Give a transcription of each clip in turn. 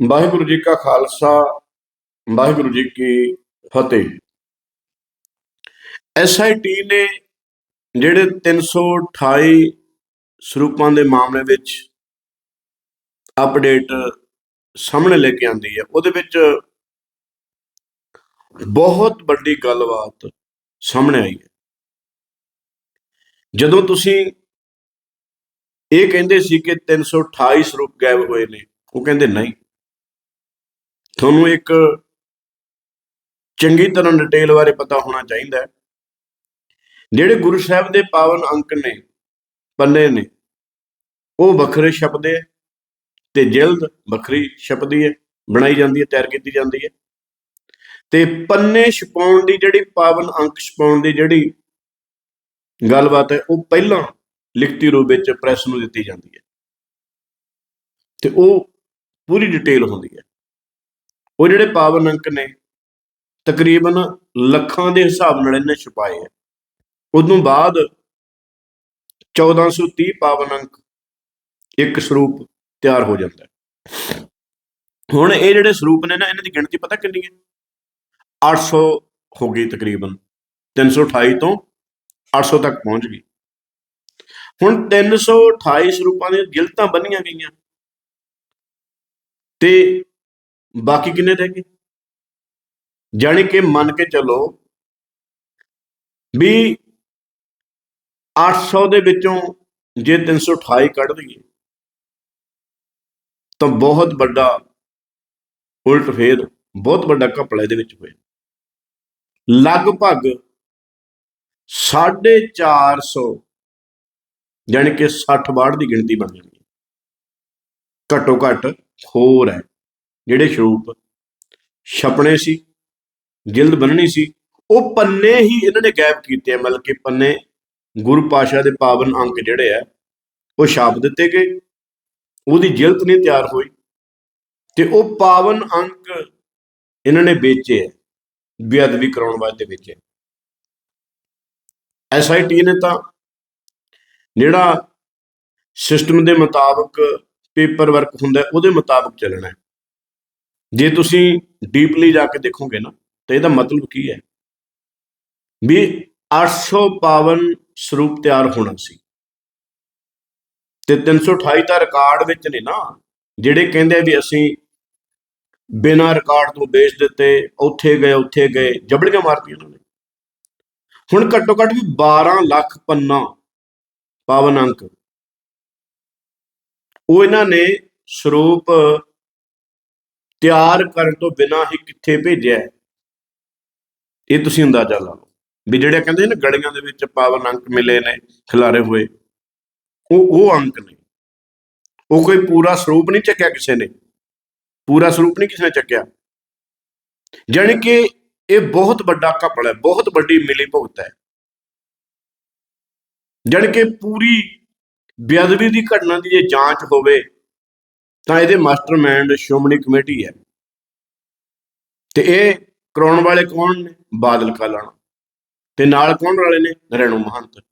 ਵਾਹਿਗੁਰੂ ਜੀ ਕਾ ਖਾਲਸਾ, ਵਾਹਿਗੁਰੂ ਜੀ ਕੀ ਫਤਿਹ। ਐਸਆਈਟੀ ਨੇ ਜਿਹੜੇ 328 ਸਰੂਪਾਂ ਦੇ ਮਾਮਲੇ ਵਿੱਚ ਅਪਡੇਟ ਸਾਹਮਣੇ ਲੈ ਕੇ ਆਂਦੀ ਹੈ, ਉਹਦੇ ਵਿੱਚ ਬਹੁਤ ਵੱਡੀ ਗੱਲਬਾਤ ਸਾਹਮਣੇ ਆਈ ਹੈ। ਜਦੋਂ ਤੁਸੀਂ ਇਹ ਕਹਿੰਦੇ ਸੀ ਕਿ 328 ਸਰੂਪ ਗਾਇਬ ਹੋਏ ਨੇ, ਉਹ ਕਹਿੰਦੇ ਨਹੀਂ। ਤੁਹਾਨੂੰ ਇੱਕ ਚੰਗੀ ਤਰ੍ਹਾਂ ਡਿਟੇਲ ਬਾਰੇ ਪਤਾ ਹੋਣਾ ਚਾਹੀਦਾ ਹੈ। ਜਿਹੜੇ ਗੁਰੂ ਸਾਹਿਬ ਦੇ ਪਾਵਨ ਅੰਕ ਨੇ, ਪੰਨੇ ਨੇ, ਉਹ ਵੱਖਰੇ ਛਪਦੇ ਹੈ ਤੇ ਜਿਲਦ ਵੱਖਰੀ ਛਪਦੀ ਹੈ, ਬਣਾਈ ਜਾਂਦੀ ਹੈ, ਤਿਆਰ ਕੀਤੀ ਜਾਂਦੀ ਹੈ। ਤੇ ਪੰਨੇ ਛਪਾਉਣ ਦੀ ਜਿਹੜੀ ਪਾਵਨ ਅੰਕ ਛਪਾਉਣ ਦੀ ਜਿਹੜੀ ਗੱਲਬਾਤ ਹੈ, ਉਹ ਪਹਿਲਾਂ ਲਿਖਤੀ ਰੂਪ ਵਿੱਚ ਪ੍ਰੈਸ ਨੂੰ ਦਿੱਤੀ ਜਾਂਦੀ ਹੈ। ਤੇ ਉਹ ਪੂਰੀ ਡਿਟੇਲ ਹੁੰਦੀ ਹੈ। ਉਹ ਜਿਹੜੇ ਪਾਵਨ ਅੰਕ ਨੇ, ਤਕਰੀਬਨ ਲੱਖਾਂ ਦੇ ਹਿਸਾਬ ਨਾਲ ਇਹਨੇ ਛਪਾਏ ਹੈ ਉਦੋਂ ਬਾਅਦ 1430 ਪਾਵਨ ਅੰਕ ਇੱਕ ਸਰੂਪ ਤਿਆਰ ਹੋ ਜਾਂਦਾ ਹੈ। ਹੁਣ ਇਹ ਜਿਹੜੇ ਸਰੂਪ ਨੇ ਨਾ, ਇਹਨਾਂ ਦੀ ਗਿਣਤੀ ਪਤਾ ਕਿੰਨੀ ਹੈ? 800 ਹੋ ਗਈ ਤਕਰੀਬਨ। 328 ਤੋਂ 800 ਤੱਕ ਪਹੁੰਚ ਗਈ। ਹੁਣ 328 ਸਰੂਪਾਂ ਦੀਆਂ ਗਿਲਤਾਂ ਬੰਨੀਆਂ ਗਈਆਂ। ਤੇ ਬਾਕੀ ਕਿੰਨੇ ਰਹਿ ਗਏ? ਜਾਣੀ ਕਿ ਮੰਨ ਕੇ ਚੱਲੋ ਵੀ 800 ਦੇ ਵਿੱਚੋਂ ਜੇ 328 ਕੱਢ ਲਈਏ ਤਾਂ ਬਹੁਤ ਵੱਡਾ ਉਲਟ ਫੇਰ ਬਹੁਤ ਵੱਡਾ ਘਪਲਾ ਇਹਦੇ ਵਿੱਚ ਹੋਇਆ। ਲਗਭਗ 450 ਯਾਨੀ ਕਿ 60 ਬਾੜ ਦੀ ਗਿਣਤੀ ਬਣ ਜਾਂਦੀ ਹੈ। ਘੱਟੋ ਘੱਟ ਹੋਰ ਹੈ। ਜਿਹੜੇ ਸਰੂਪ ਛਪਣੇ ਸੀ, ਜਿਲਦ ਬੰਨਣੀ ਸੀ, ਉਹ ਪੰਨੇ ਹੀ ਇਹਨਾਂ ਨੇ ਗਾਇਬ ਕੀਤੇ ਆ, ਮਤਲਬ ਕਿ ਪੰਨੇ ਗੁਰੂ ਪਾਸ਼ਾ ਦੇ ਪਾਵਨ ਅੰਕ ਜਿਹੜੇ ਆ, ਉਹ ਛਾਪ ਦਿੱਤੇ ਗਏ, ਉਹਦੀ ਜਿਲਦ ਨਹੀਂ ਤਿਆਰ ਹੋਈ ਤੇ ਉਹ ਪਾਵਨ ਅੰਕ ਇਹਨਾਂ ਨੇ ਵੇਚੇ ਆ, ਬੇਅਦਬੀ ਕਰਾਉਣ ਵਾਸਤੇ ਵੇਚੇ ਐਸਆਈਟੀ ਨੇ ਤਾਂ ਜਿਹੜਾ ਸਿਸਟਮ ਦੇ ਮੁਤਾਬਕ ਪੇਪਰ ਵਰਕ ਹੁੰਦਾ, ਉਹਦੇ ਮੁਤਾਬਕ ਚੱਲਣਾ ਹੈ। ਜੇ ਤੁਸੀਂ ਡੀਪਲੀ ਜਾ ਕੇ ਦੇਖੋਗੇ ਨਾ, ਤਾਂ ਇਹਦਾ ਮਤਲਬ ਕੀ ਹੈ? ਵੀ 800 ਪਾਵਨ ਸਰੂਪ ਤਿਆਰ ਹੋਣਾ ਸੀ। ਤੇ 328 ਦਾ ਰਿਕਾਰਡ ਵਿੱਚ ਨੇ ਨਾ, ਜਿਹੜੇ ਕਹਿੰਦੇ ਵੀ ਅਸੀਂ ਬਿਨਾਂ ਰਿਕਾਰਡ ਤੋਂ ਵੇਚ ਦਿੱਤੇ, ਉੱਥੇ ਗਏ ਉੱਥੇ ਗਏ, ਜਬੜੀਆਂ ਮਾਰਤੀਆਂ ਉਹਨਾਂ ਨੇ। ਹੁਣ ਘੱਟੋ ਘੱਟ ਵੀ 12 ਲੱਖ ਪੰਨਾ ਪਾਵਨ ਅੰਕ। ਉਹ ਇਹਨਾਂ ਨੇ ਸਰੂਪ ਤਿਆਰ ਕਰਨ ਤੋਂ ਬਿਨਾਂ ਹੀ ਕਿੱਥੇ ਭੇਜਿਆ ਇਹ ਤੁਸੀਂ ਅੰਦਾਜ਼ਾ ਲਾ ਲਓ। ਵੀ ਜਿਹੜੇ ਕਹਿੰਦੇ ਨੇ ਗੜੀਆਂ ਦੇ ਵਿੱਚ ਪਾਵਨ ਅੰਕ ਮਿਲੇ ਨੇ, ਖਿਲਾਰੇ ਹੋਏ, ਉਹ ਉਹ ਅੰਕ ਨੇ। ਉਹ ਕੋਈ ਪੂਰਾ ਸਰੂਪ ਨਹੀਂ ਚੱਕਿਆ ਕਿਸੇ ਨੇ। ਪੂਰਾ ਸਰੂਪ ਨਹੀਂ ਕਿਸੇ ਨੇ ਚੱਕਿਆ। ਜਾਣੀ ਕਿ ਇਹ ਬਹੁਤ ਵੱਡਾ ਘਪਲਾ ਹੈ, ਬਹੁਤ ਵੱਡੀ ਮਿਲੀ ਭੁਗਤ ਹੈ। ਜਾਣੀ ਕਿ ਪੂਰੀ ਬੇਅਦਬੀ ਦੀ ਘਟਨਾ ਦੀ ਜੇ ਜਾਂਚ ਹੋਵੇ ਤਾਂ ਇਹਦੇ ਮਾਸਟਰਮਾਈਂਡ ਸ਼੍ਰੋਮਣੀ ਕਮੇਟੀ ਹੈ। ਤੇ ਇਹ ਕਰਾਉਣ ਵਾਲੇ ਕੌਣ ਨੇ? ਬਾਦਲ ਕਾਲਾਣਾ। ਤੇ ਨਾਲ ਕੌਣ ਵਾਲੇ ਨੇ? ਰੈਣੂ ਮਹੰਤ।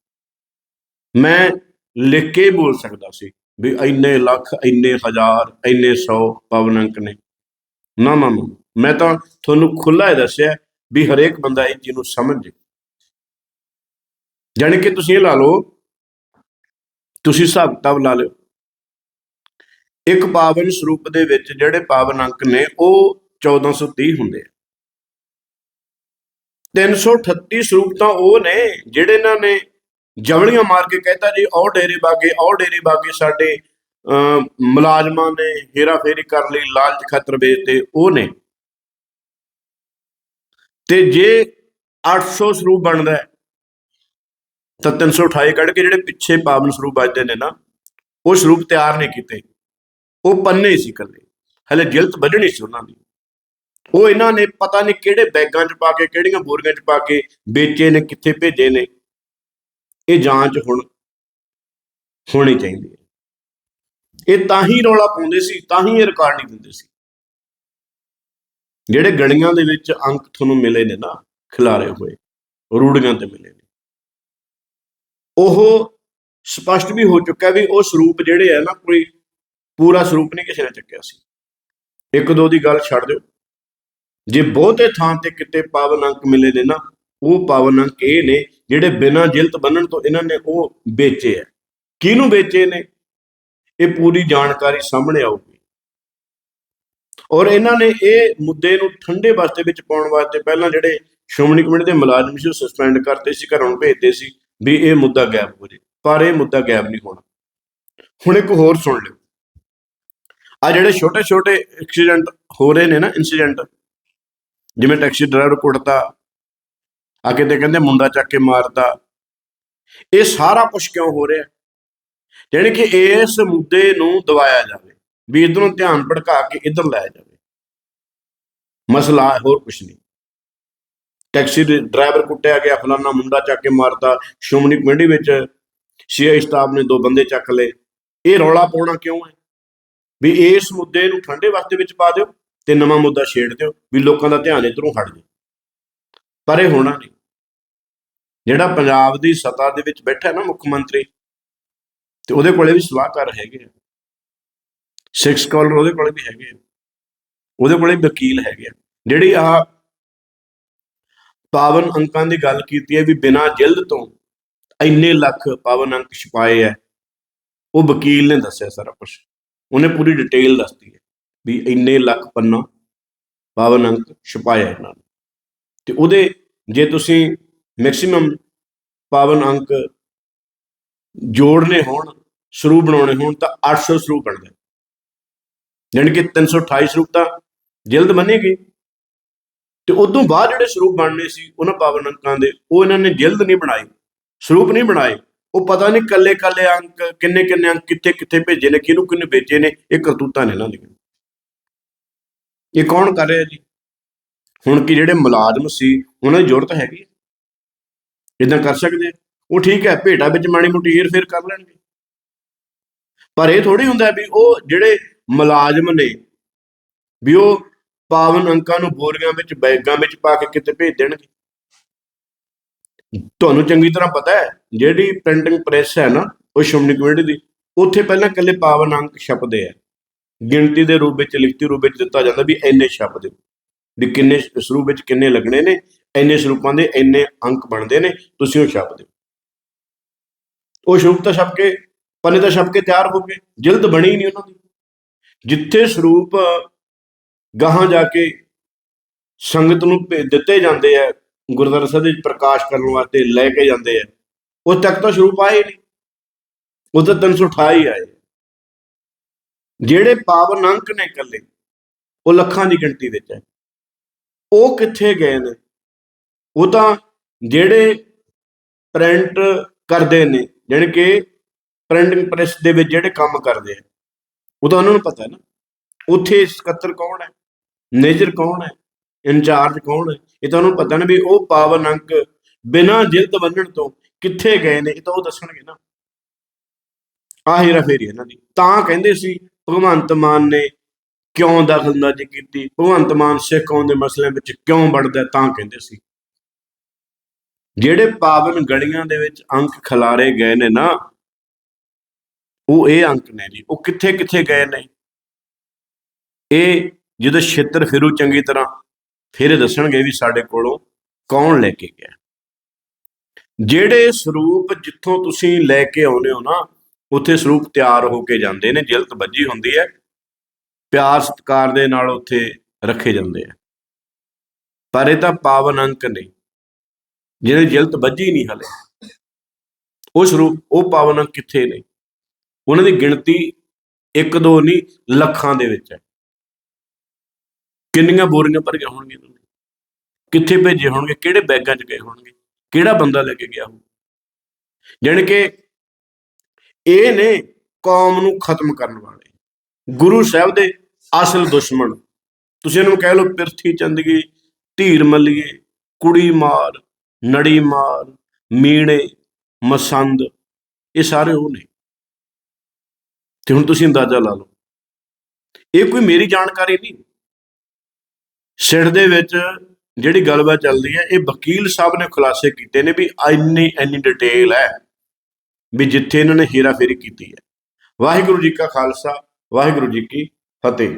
ਮੈਂ ਲਿਖ ਕੇ ਬੋਲ ਸਕਦਾ ਸੀ ਵੀ ਇੰਨੇ ਲੱਖ, ਇੰਨੇ ਹਜ਼ਾਰ, ਇੰਨੇ ਸੌ ਪਵਨ ਅੰਕ ਨੇ। ਨਾ ਨਾ ਮੈਂ ਤਾਂ ਤੁਹਾਨੂੰ ਖੁੱਲਾ ਹੀ ਦੱਸਿਆ ਵੀ ਹਰੇਕ ਬੰਦਾ ਇਹ ਚੀਜ਼ ਨੂੰ ਸਮਝ। ਜਾਣੀ ਕਿ ਤੁਸੀਂ ਇਹ ਲਾ ਲਓ, ਤੁਸੀਂ ਹਿਸਾਬ ਕਿਤਾਬ ਲਾ ਲਿਓ। ਇੱਕ ਪਾਵਨ ਸਰੂਪ ਦੇ ਵਿੱਚ ਜਿਹੜੇ ਪਾਵਨ ਅੰਕ ਨੇ ਉਹ 1430 ਹੁੰਦੇ ਆ। 338 ਸਰੂਪ ਤਾਂ ਉਹ ਨੇ ਜਿਹੜੇ ਇਹਨਾਂ ਨੇ ਜਵਲੀਆਂ ਮਾਰ ਕੇ ਕਹਿਤਾ ਜੀ ਉਹ ਡੇਰੇ ਬਾਗੇ ਉਹ ਡੇਰੇ ਬਾਗੇ ਸਾਡੇ ਅਮ, ਮੁਲਾਜ਼ਮਾਂ ਨੇ ਹੇਰਾ ਫੇਰੀ ਕਰ ਲਈ ਲਾਲਚ ਖਤਰ ਵੇਚਤੇ। ਉਹ ਨੇ। ਤੇ ਜੇ 800 ਸਰੂਪ ਬਣਦਾ ਹੈ, ਤਾਂ 328 ਕੱਢ ਕੇ ਜਿਹੜੇ ਪਿੱਛੇ ਪਾਵਨ ਸਰੂਪ ਵੱਜਦੇ ਨੇ ਨਾ ਉਹ ਸਰੂਪ ਤਿਆਰ ਨਹੀਂ ਕੀਤੇ। ਉਹ ਪੰਨੇ ਸੀ ਇਕੱਲੇ। ਹਲੇ ਜਿਲਤ ਵੱਢਣੀ ਸੀ ਉਹਨਾਂ ਦੀ ਉਹ ਇਹਨਾਂ ਨੇ ਪਤਾ ਨਹੀਂ ਕਿਹੜੇ ਬੈਗਾਂ 'ਚ ਪਾ ਕੇ, ਕਿਹੜੀਆਂ ਬੋਰੀਆਂ 'ਚ ਪਾ ਕੇ ਵੇਚੇ ਨੇ, ਕਿੱਥੇ ਭੇਜੇ ਨੇ। ਇਹ ਜਾਂਚ ਹੁਣ ਹੋਣੀ ਚਾਹੀਦੀ ਹੈ। ਇਹ ਤਾਂ ਹੀ ਰੌਲਾ ਪਾਉਂਦੇ ਸੀ, ਤਾਂ ਹੀ ਇਹ ਰਿਕਾਰਡ ਨਹੀਂ ਦਿੰਦੇ ਸੀ। ਜਿਹੜੇ ਗਲੀਆਂ ਦੇ ਵਿੱਚ ਅੰਕ ਤੁਹਾਨੂੰ ਮਿਲੇ ਨੇ ਨਾ, ਖਿਲਾਰੇ ਹੋਏ, ਰੂੜੀਆਂ ਤੇ ਮਿਲੇ ਨੇ। ਉਹ ਸਪਸ਼ਟ ਵੀ ਹੋ ਚੁੱਕਾ ਵੀ ਉਹ ਸਰੂਪ ਜਿਹੜੇ ਆ ਨਾ, ਕੋਈ ਪੂਰਾ ਸਰੂਪ ਨਹੀਂ ਕਿਸੇ ਨੇ ਚੱਕਿਆ ਸੀ। ਇੱਕ ਦੋ ਦੀ ਗੱਲ ਛੱਡ ਦਿਓ। ਜੇ ਬਹੁਤੇ ਥਾਂ ਤੇ ਕਿਤੇ ਪਾਵਨ ਅੰਕ ਮਿਲੇ ਨੇ ਨਾ, ਉਹ ਪਾਵਨ ਅੰਕ ਇਹ ਨੇ ਜਿਹੜੇ ਬਿਨਾਂ ਜਿਲਤ ਬੰਨਣ ਤੋਂ ਇਹਨਾਂ ਨੇ ਉਹ ਵੇਚੇ ਆ। ਕਿਹਨੂੰ ਵੇਚੇ ਨੇ? ਇਹ ਪੂਰੀ ਜਾਣਕਾਰੀ ਸਾਹਮਣੇ ਆਊਗੀ। ਔਰ ਇਹਨਾਂ ਨੇ ਇਹ ਮੁੱਦੇ ਨੂੰ ਠੰਡੇ ਵਾਸਤੇ ਵਿੱਚ ਪਾਉਣ ਵਾਸਤੇ ਪਹਿਲਾਂ ਜਿਹੜੇ ਸ਼੍ਰੋਮਣੀ ਕਮੇਟੀ ਦੇ ਮੁਲਾਜ਼ਮ ਸੀ, ਉਹ ਸਸਪੈਂਡ ਕਰਤੇ ਸੀ, ਘਰੋਂ ਭੇਜਦੇ ਸੀ ਵੀ ਇਹ ਮੁੱਦਾ ਗਾਇਬ ਹੋ ਜੇ। ਪਰ ਇਹ ਮੁੱਦਾ ਗਾਇਬ ਨਹੀਂ ਹੋਣਾ। ਹੁਣ ਇੱਕ ਹੋਰ ਸੁਣ ਲਿਓ। ਆ ਜਿਹੜੇ ਛੋਟੇ ਛੋਟੇ ਐਕਸੀਡੈਂਟ ਹੋ ਰਹੇ ਨੇ ਨਾ ਇਨਸੀਡੈਂਟ ਜਿਵੇਂ ਟੈਕਸੀ ਡਰਾਈਵਰ ਕੁੱਟਦਾ ਆ ਕਿਤੇ ਕਹਿੰਦੇ ਮੁੰਡਾ ਚੱਕ ਕੇ ਮਾਰਦਾ, ਇਹ ਸਾਰਾ ਕੁਝ ਕਿਉਂ ਹੋ ਰਿਹਾ? ਯਾਨੀ ਕਿ ਇਸ ਮੁੱਦੇ ਨੂੰ ਦਵਾਇਆ ਜਾਵੇ, ਵੀ ਇਧਰੋਂ ਧਿਆਨ ਭੜਕਾ ਕੇ ਇਧਰ ਲਾਇਆ ਜਾਵੇ। ਮਸਲਾ ਹੋਰ ਕੁਝ ਨਹੀਂ। ਟੈਕਸੀ ਦੇ ਡਰਾਈਵਰ ਕੁੱਟਿਆ ਗਿਆ, ਫਲਾਨਾ ਮੁੰਡਾ ਚੱਕ ਕੇ ਮਾਰਤਾ ਸ਼੍ਰੋਮਣੀ ਕਮੇਟੀ ਵਿੱਚ ਸੀਆਈ ਸਟਾਫ ਨੇ ਦੋ ਬੰਦੇ ਚੱਕ ਲਏ। ਇਹ ਰੌਲਾ ਪਾਉਣਾ ਕਿਉਂ ਹੈ? ਵੀ ਇਸ ਮੁੱਦੇ ਨੂੰ ਠੰਡੇ ਵਾਸਤੇ ਵਿੱਚ ਪਾ ਦਿਓ ਤੇ ਨਵਾਂ ਮੁੱਦਾ ਛੇੜ ਦਿਓ ਵੀ ਲੋਕਾਂ ਦਾ ਧਿਆਨ ਇਧਰੋਂ ਹਟ ਜਾਏ ਪਰ ਇਹ ਹੋਣਾ ਨਹੀਂ। ਜਿਹੜਾ ਪੰਜਾਬ ਦੀ ਸੱਤਾ ਦੇ ਵਿੱਚ ਬੈਠਾ ਨਾ ਮੁੱਖ ਮੰਤਰੀ, ਤੇ ਉਹਦੇ ਕੋਲੇ ਵੀ ਸਲਾਹਕਾਰ ਹੈਗੇ ਆ। ਸਿਕਸ ਕਾਲਰ ਉਹਦੇ ਕੋਲੇ ਵੀ ਹੈਗੇ ਆ। ਉਹਦੇ ਕੋਲੇ ਵੀ ਵਕੀਲ ਹੈਗੇ ਆ। ਜਿਹੜੀ ਆ ਪਾਵਨ ਅੰਕਾਂ ਦੀ ਗੱਲ ਕੀਤੀ ਹੈ ਵੀ ਬਿਨਾਂ ਜਿਲਦ ਤੋਂ ਇੰਨੇ ਲੱਖ ਪਾਵਨ ਅੰਕ ਛਪਾਏ ਆ, ਉਹ ਵਕੀਲ ਨੇ ਦੱਸਿਆ ਸਾਰਾ ਕੁਝ ਉਹਨੇ ਪੂਰੀ ਡਿਟੇਲ ਦੱਸਦੀ ਹੈ ਵੀ ਇੰਨੇ ਲੱਖ ਪੰਨਾ ਪਾਵਨ ਅੰਕ ਛਪਾਇਆ ਇਹਨਾਂ ਨੇ। ਤੇ ਉਹਦੇ ਜੇ ਤੁਸੀਂ ਮੈਕਸਿਮਮ ਪਾਵਨ ਅੰਕ ਜੋੜਨੇ ਹੋਣ ਸਰੂਪ ਬਣਾਉਣੇ ਹੋਣ, ਤਾਂ 800 ਸਰੂਪ ਬਣਦੇ ਯਾਨੀ ਕਿ 328 ਸਰੂਪ ਤਾਂ ਜਲਦ ਬਣੇਗੀ ਤੇ ਉਦੋਂ ਬਾਅਦ ਜਿਹੜੇ ਸਰੂਪ ਬਣਨੇ ਸੀ, ਉਹਨਾਂ ਪਾਵਨ ਅੰਕਾਂ ਦੇ, ਉਹ ਇਹਨਾਂ ਨੇ ਜਲਦ ਨਹੀਂ ਬਣਾਏ, ਸਰੂਪ ਨਹੀਂ ਬਣਾਏ। ਉਹ ਪਤਾ ਨਹੀਂ ਕੱਲੇ ਕੱਲੇ ਅੰਕ ਕਿੰਨੇ ਕਿੰਨੇ ਅੰਕ ਕਿੱਥੇ ਕਿੱਥੇ ਭੇਜੇ ਨੇ, ਕਿਹਨੂੰ ਕਿਹਨੂੰ ਭੇਜੇ ਨੇ, ਇਹ ਕਰਤੂਤਾਂ ਨੇ ਇਹਨਾਂ ਦੀਆਂ। ਇਹ ਕੌਣ ਕਰ ਰਿਹਾ ਜੀ? ਹੁਣ ਕਿ ਜਿਹੜੇ ਮੁਲਾਜ਼ਮ ਸੀ, ਉਹਨਾਂ ਦੀ ਜ਼ਰੂਰਤ ਹੈਗੀ ਇਦਾਂ ਕਰ ਸਕਦੇ ਉਹ ਠੀਕ ਹੈ ਭੇਟਾ ਵਿੱਚ ਮਾੜੀ ਮੋਟੀ ਹੀਰ ਫੇਰ ਕਰ ਲੈਣਗੇ। ਪਰ ਇਹ ਥੋੜੀ ਹੁੰਦਾ ਵੀ ਉਹ ਜਿਹੜੇ ਮੁਲਾਜ਼ਮ ਨੇ, ਵੀ ਉਹ ਪਾਵਨ ਅੰਕਾਂ ਨੂੰ ਬੋਰੀਆਂ ਵਿੱਚ, ਬੈਗਾਂ ਵਿੱਚ ਪਾ ਕੇ ਕਿਤੇ ਭੇਜ ਦੇਣਗੇ। ਤੁਹਾਨੂੰ ਚੰਗੀ ਤਰ੍ਹਾਂ ਪਤਾ ਹੈ, ਜਿਹੜੀ ਪ੍ਰਿੰਟਿੰਗ ਪ੍ਰੈਸ ਹੈ ਨਾ, ਉਹ ਸ਼੍ਰੋਮਣੀ ਕਮੇਟੀ ਦੀ, ਉੱਥੇ ਪਹਿਲਾਂ ਇਕੱਲੇ ਪਾਵਨ ਅੰਕ ਛਪਦੇ ਆ। ਗਿਣਤੀ ਦੇ ਰੂਪ ਵਿੱਚ, ਲਿਖਤੀ ਰੂਪ ਵਿੱਚ ਦਿੱਤਾ ਜਾਂਦਾ ਵੀ ਇੰਨੇ ਛਪਦੇ। ਵੀ ਕਿੰਨੇ ਸਰੂਪ ਵਿੱਚ ਕਿੰਨੇ ਲੱਗਣੇ ਨੇ, ਇੰਨੇ ਸਰੂਪਾਂ ਦੇ ਇੰਨੇ ਅੰਕ ਬਣਦੇ ਨੇ, ਤੁਸੀਂ ਉਹ ਛਾਪ ਦਿਓ ਉਹ ਸਰੂਪ ਤਾਂ ਛਪ ਕੇ, ਪੰਨੇ ਤਾਂ ਛਪ ਕੇ ਤਿਆਰ ਹੋ ਗਏ, ਜਿਲਦ ਬਣੀ ਨਹੀਂ ਉਹਨਾਂ ਦੀ। ਜਿੱਥੇ ਸਰੂਪ ਗਾਹਾਂ ਜਾ ਕੇ ਸੰਗਤ ਨੂੰ ਦਿੱਤੇ ਜਾਂਦੇ ਆ ਗੁਰਦੁਆਰਾ ਸਾਹਿਬ ਦੇ ਵਿੱਚ ਪ੍ਰਕਾਸ਼ ਕਰਨ ਵਾਸਤੇ ਲੈ ਕੇ ਜਾਂਦੇ ਆ। ਉਹ ਤੱਕ ਤਾਂ ਸ਼ੁਰੂ ਆਏ ਨਹੀਂ। ਉਹ ਤਾਂ 328 ਆਏ। ਜਿਹੜੇ ਪਾਵਨ ਅੰਕ ਨੇ ਇਕੱਲੇ, ਉਹ ਲੱਖਾਂ ਦੀ ਗਿਣਤੀ ਵਿੱਚ ਹੈ। ਉਹ ਕਿੱਥੇ ਗਏ ਨੇ? ਉਹ ਤਾਂ ਜਿਹੜੇ ਪ੍ਰਿੰਟ ਕਰਦੇ ਨੇ, ਜਾਣੀ ਕਿ ਪ੍ਰਿੰਟਿੰਗ ਪ੍ਰੈਸ ਦੇ ਵਿੱਚ ਜਿਹੜੇ ਕੰਮ ਕਰਦੇ ਆ। ਉਹ ਤਾਂ ਉਹਨਾਂ ਨੂੰ ਪਤਾ ਹੈ ਨਾ। ਉੱਥੇ ਸਕੱਤਰ ਕੌਣ ਹੈ? ਨੇਜਰ ਕੌਣ ਹੈ? ਇੰਚਾਰਜ ਕੌਣ ਹੈ? ਇਹ ਤਾਂ ਉਹਨੂੰ ਪਤਾ ਨਾ ਵੀ ਉਹ ਪਾਵਨ ਅੰਕ ਬਿਨਾਂ ਜਿਲਦ ਬੰਨਣ ਤੋਂ ਕਿੱਥੇ ਗਏ ਨੇ, ਇਹ ਤਾਂ ਉਹ ਦੱਸਣਗੇ ਨਾ। ਆਹ ਹੀਰਾ ਇਹਨਾਂ ਦੀ। ਤਾਂ ਕਹਿੰਦੇ ਸੀ, ਭਗਵੰਤ ਮਾਨ ਨੇ ਕਿਉਂ ਦਖਲਅੰਦਾਜ਼ੀ ਕੀਤੀ? ਭਗਵੰਤ ਮਾਨ ਸਿੱਖ ਕੌਮ ਦੇ ਮਸਲਿਆਂ ਵਿੱਚ ਕਿਉਂ ਵੜਦਾ ਤਾਂ ਕਹਿੰਦੇ ਸੀ। ਜਿਹੜੇ ਪਾਵਨ ਗਲੀਆਂ ਦੇ ਵਿੱਚ ਅੰਕ ਖਿਲਾਰੇ ਗਏ ਨੇ ਨਾ, ਉਹ ਇਹ ਅੰਕ ਨੇ ਜੀ। ਉਹ ਕਿੱਥੇ ਕਿੱਥੇ ਗਏ ਨੇ? ਇਹ ਜਦੋਂ ਛੇਤਰ ਫਿਰੂ ਚੰਗੀ ਤਰ੍ਹਾਂ ਫਿਰ ਇਹ ਦੱਸਣਗੇ ਵੀ ਸਾਡੇ ਕੋਲੋਂ ਕੌਣ ਲੈ ਕੇ ਗਿਆ। ਜਿਹੜੇ ਸਰੂਪ ਜਿੱਥੋਂ ਤੁਸੀਂ ਲੈ ਕੇ ਆਉਨੇ ਹੋ ਨਾ, ਉੱਥੇ ਸਰੂਪ ਤਿਆਰ ਹੋ ਕੇ ਜਾਂਦੇ ਨੇ, ਜਿਲਤ ਵੱਜੀ ਹੁੰਦੀ ਹੈ, ਪਿਆਰ ਸਤਿਕਾਰ ਦੇ ਨਾਲ ਉੱਥੇ ਰੱਖੇ ਜਾਂਦੇ ਆ। ਪਰ ਇਹ ਤਾਂ ਪਾਵਨ ਅੰਕ ਨੇ ਜਿਹੜੇ ਜਿਲਤ ਵੱਜੀ ਨਹੀਂ ਹਲੇ। ਉਹ ਸਰੂਪ, ਉਹ ਪਾਵਨ ਅੰਕ ਕਿੱਥੇ ਨੇ? ਉਹਨਾਂ ਦੀ ਗਿਣਤੀ ਇੱਕ ਦੋ ਨਹੀਂ, ਲੱਖਾਂ ਦੇ ਵਿੱਚ ਹੈ। ਕਿੰਨੀਆਂ ਬੋਰੀਆਂ ਭਰੀਆਂ ਹੋਣਗੀਆਂ ਉਹਨਾਂ ਕਿੱਥੇ ਭੇਜੇ ਹੋਣਗੇ? ਕਿਹੜੇ ਬੈਗਾਂ 'ਚ ਗਏ ਹੋਣਗੇ? ਕਿਹੜਾ ਬੰਦਾ ਲੈ ਕੇ ਗਿਆ ਹੋ ਜਾਣੀ ਕਿ ਇਹ ਨੇ ਕੌਮ ਨੂੰ ਖਤਮ ਕਰਨ ਵਾਲੇ। ਗੁਰੂ ਸਾਹਿਬ ਦੇ ਅਸਲ ਦੁਸ਼ਮਣ। ਤੁਸੀਂ ਇਹਨੂੰ ਕਹਿ ਲਓ ਪਿਰਥੀ ਚੰਦਗੀ, ਧੀਰ ਮੱਲੀਏ, ਕੁੜੀ ਮਾਰ, ਨੜੀ ਮਾਰ, ਮੀਣੇ, ਮਸੰਦ, ਇਹ ਸਾਰੇ ਉਹ ਨੇ। ਤੇ ਹੁਣ ਤੁਸੀਂ ਅੰਦਾਜ਼ਾ ਲਾ ਲਓ। ਇਹ ਕੋਈ ਮੇਰੀ ਜਾਣਕਾਰੀ ਨਹੀਂ। ਸਿਰ ਦੇ ਵਿੱਚ ਜਿਹੜੀ ਗੱਲਬਾਤ ਚੱਲਦੀ ਹੈ, ਇਹ ਵਕੀਲ ਸਾਹਿਬ ਨੇ ਖੁਲਾਸੇ ਕੀਤੇ ਨੇ ਵੀ ਇੰਨੀ ਇੰਨੀ ਡਿਟੇਲ ਹੈ ਵੀ ਜਿੱਥੇ ਇਹਨਾਂ ਨੇ ਹੀਰਾਫੇਰੀ ਕੀਤੀ ਹੈ। ਵਾਹਿਗੁਰੂ ਜੀ ਕਾ ਖਾਲਸਾ, ਵਾਹਿਗੁਰੂ ਜੀ ਕੀ ਫਤਿਹ।